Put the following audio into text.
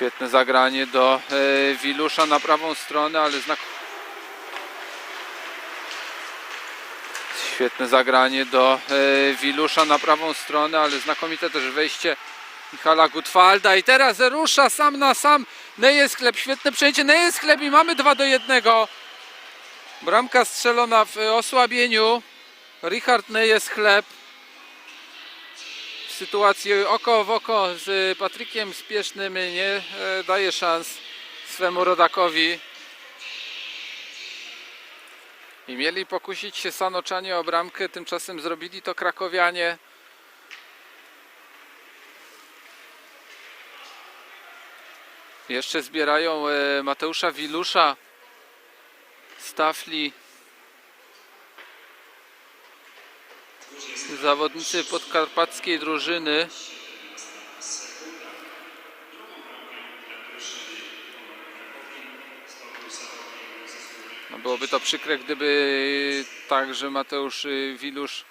Świetne zagranie do e, Wilusza na prawą stronę, ale znak. Świetne zagranie do e, Wilusza na prawą stronę, ale znakomite też wejście Michala Gutwalda. I teraz rusza sam na sam Nejesklep. Świetne przejęcie Nejesklep i mamy 2 do 1. Bramka strzelona w osłabieniu. Richard Nejesklep w sytuacji oko w oko z Patrykiem Spiesznym nie e, daje szans swemu rodakowi. I mieli pokusić się Sanoczanie o bramkę, tymczasem zrobili to Krakowianie. Jeszcze zbierają e, Mateusza Wilusza, Stafli. Zawodnicy podkarpackiej drużyny. No byłoby to przykre, gdyby także Mateusz Wilusz